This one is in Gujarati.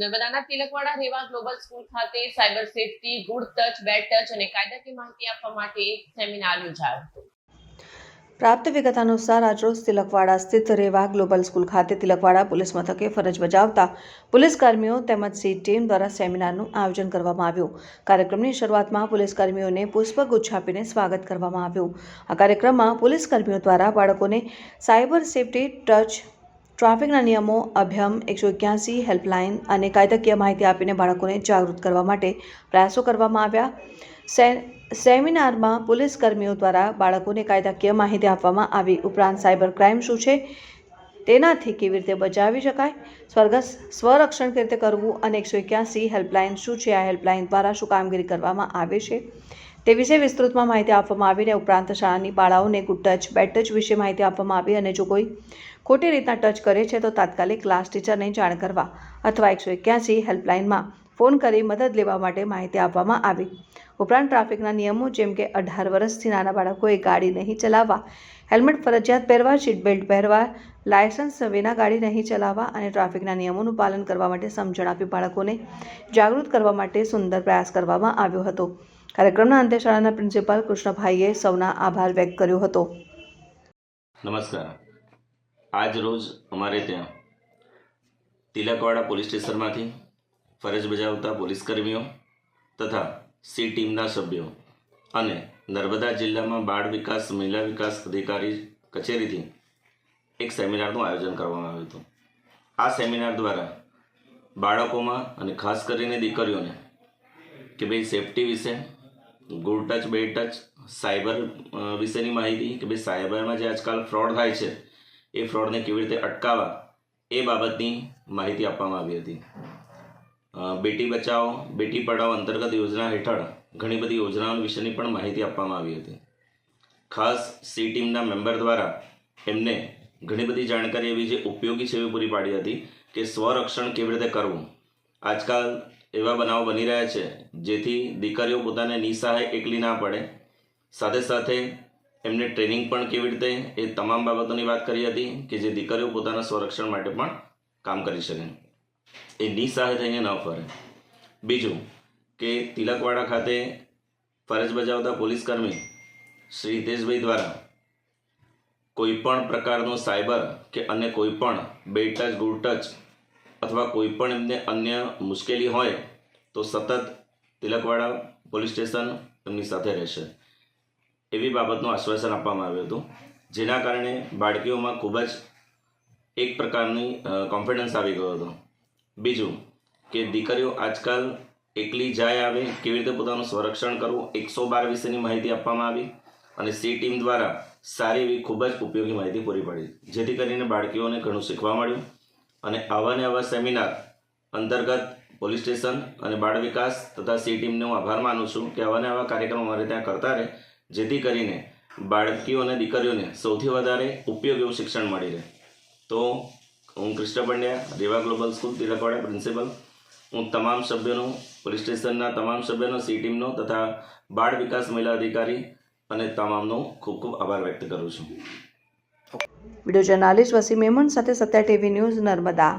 નર્મદાના તિલકવાડા રેવા ગ્લોબલ સ્કૂલ ખાતે cyber safety, good touch, bad touch અને કાયદાકીય માહિતી આપવા માટે સેમિનાર યોજાયો. પ્રાપ્ત વિગત અનુસાર આજરોજ તિલકવાડા સ્થિત રેવા ગ્લોબલ સ્કૂલ ખાતે તિલકવાડા પોલીસ મથકે ફરજ બજાવતા પોલીસ કર્મીઓ તેમજ સી ટીમ દ્વારા સેમિનારનું આયોજન કરવામાં આવ્યું. કાર્યક્રમની શરૂઆતમાં પોલીસ કર્મીઓને પુષ્પગુચ્છ આપીને સ્વાગત કરવામાં આવ્યું. આ કાર્યક્રમમાં પોલીસ કર્મીઓ દ્વારા બાળકોને સાયબર સેફટી, ટચ ટ્રાફિકના નિયમો, અભ્યમ, એકસો એક્યાસી, હેલ્પલાઇન અને કાયદાકીય માહિતી આપીને બાળકોને જાગૃત કરવા માટે પ્રયાસો કરવામાં આવ્યા. સેમિનારમાં પોલીસ કર્મીઓ દ્વારા બાળકોને કાયદાકીય માહિતી આપવામાં આવી. ઉપરાંત સાયબર ક્રાઇમ શું છે? તેનાથી કેવી રીતે બચાવી શકાય? સ્વર્ગ સ્વરક્ષણ કેવી રીતે કરવું અને એકસો એક્યાસી હેલ્પલાઇન શું છે? આ હેલ્પલાઇન દ્વારા શું કામગીરી કરવામાં આવે છે? તે વિશે વિસ્તૃતમાં માહિતી આપવામાં આવીને ઉપરાંત શાળાની બાળાઓને ગુડ ટચ બેડ ટચ વિશે માહિતી આપવામાં આવી અને જો કોઈ ખોટી રીતના ટચ કરે છે તો તાત્કાલિક ક્લાસ ટીચરને જાણ કરવા અથવા એકસો એક્યાસી હેલ્પલાઇનમાં ફોન કરી મદદ લેવા માટે માહિતી આપવામાં આવી. ઉપરાંત ટ્રાફિકના નિયમો જેમ કે અઢાર વર્ષથી નાના બાળકોએ ગાડી નહીં ચલાવવા, હેલ્મેટ ફરજિયાત પહેરવા સીટબેલ્ટ પહેરવા, લાયસન્સ વિના ગાડી નહીં ચલાવવા અને ટ્રાફિકના નિયમોનું પાલન કરવા માટે સમજણ આપી બાળકોને જાગૃત કરવા માટે સુંદર પ્રયાસ કરવામાં આવ્યો હતો. કાર્યક્રમના અંતે શાળાના પ્રિન્સિપાલ કૃષ્ણભાઈએ સૌના આભાર વ્યક્ત કર્યો હતો. નમસ્કાર. આજ રોજ અમારે ત્યાં તિલકવાડા પોલીસ સ્ટેશનમાંથી ફરજ બજાવતા પોલીસકર્મીઓ તથા સી ટીમના સભ્યો અને નર્મદા જિલ્લામાં બાળ વિકાસ, મહિલા વિકાસ અધિકારી કચેરીથી એક સેમિનારનું આયોજન કરવામાં આવ્યું હતું. આ સેમિનાર દ્વારા બાળકોમાં અને ખાસ કરીને દીકરીઓને કે ભાઈ સેફટી વિશે, good touch, bad touch, cyber વિશેની માહિતી કે ભાઈ સાયબરમાં જે આજકાલ ફ્રોડ થાય છે, એ ફ્રોડને કેવી રીતે અટકાવવા એ બાબતની માહિતી આપવામાં આવી હતી. બેટી બચાવો, બેટી પઢાઓ અંતર્ગત યોજના હેઠળ ઘણી બધી યોજનાઓ વિશેની પણ માહિતી આપવામાં આવી હતી. ખાસ સી ટીમના મેમ્બર દ્વારા એમને ઘણી બધી જાણકારી એવી જે ઉપયોગી છે એવી પૂરી પાડી હતી કે સ્વરક્ષણ કેવી રીતે કરવું. આજકાલ એવા બનાવો બની રહ્યા છે જેથી દીકરીઓ પોતાને નિસહાય એકલી ના પડે. સાથે સાથે એમને ટ્રેનિંગ પણ કેવી રીતે એ તમામ બાબતોની વાત કરી હતી કે જે દીકરીઓ પોતાના સ્વરક્ષણ માટે પણ કામ કરી શકે. એ નિસહાય થઈને ન ફરે. બીજું કે તિલકવાડા ખાતે ફરજ બજાવતા પોલીસકર્મી શ્રી હિતેશભાઈ દ્વારા કોઈ પણ પ્રકારનું સાયબર કે અન્ય કોઈ પણ બેડ ટચ ગુડ ટચ અથવા કોઈ પણ એમને અન્ય મુશ્કેલી હોય તો સતત તિલકવાડા પોલીસ સ્ટેશન એમની સાથે રહેશે. એવી બાબતનું આશ્વાસન આપવામાં આવ્યું હતું. જેના કારણે બાળકીઓમાં ખૂબ જ એક પ્રકારની કોન્ફિડન્સ આવી ગયો હતો. બીજું કે દીકરીઓ આજકાલ એકલી જાય આવે કેવી રીતે પોતાનું સંરક્ષણ કરવું? એકસો બાર વિશેની માહિતી આપવામાં આવી અને સી ટીમ દ્વારા સારી એવી ખૂબ જ ઉપયોગી માહિતી પૂરી પાડી. જેથી કરીને બાળકીઓને ઘણું શીખવા મળ્યું અને આવા ને આવા સેમિનાર અંતર્ગત પોલીસ સ્ટેશન અને બાળ વિકાસ તથા સી ટીમને હું આભાર માનું છું કે આવા ને આવા કાર્યક્રમો અમારે ત્યાં કરતા રહે, જેથી કરીને બાળકીઓ અને દીકરીઓને સૌથી વધારે ઉપયોગ એવું શિક્ષણ મળી રહે. તો હું Krishna Pandya, Reva global school Tilakwada principal. હું તમામ સભ્યોનો, પોલીસ સ્ટેશનના તમામ સભ્યોનો, સી ટીમનો તથા બાળ વિકાસ મહિલા અધિકારી અને તમામનો ખૂબ ખૂબ આભાર વ્યક્ત કરું છું. વીડિયો જર્નાલિસ્ટ વસીમ મેમણ સાથે સત્યા ટીવી ન્યૂઝ નર્મદા.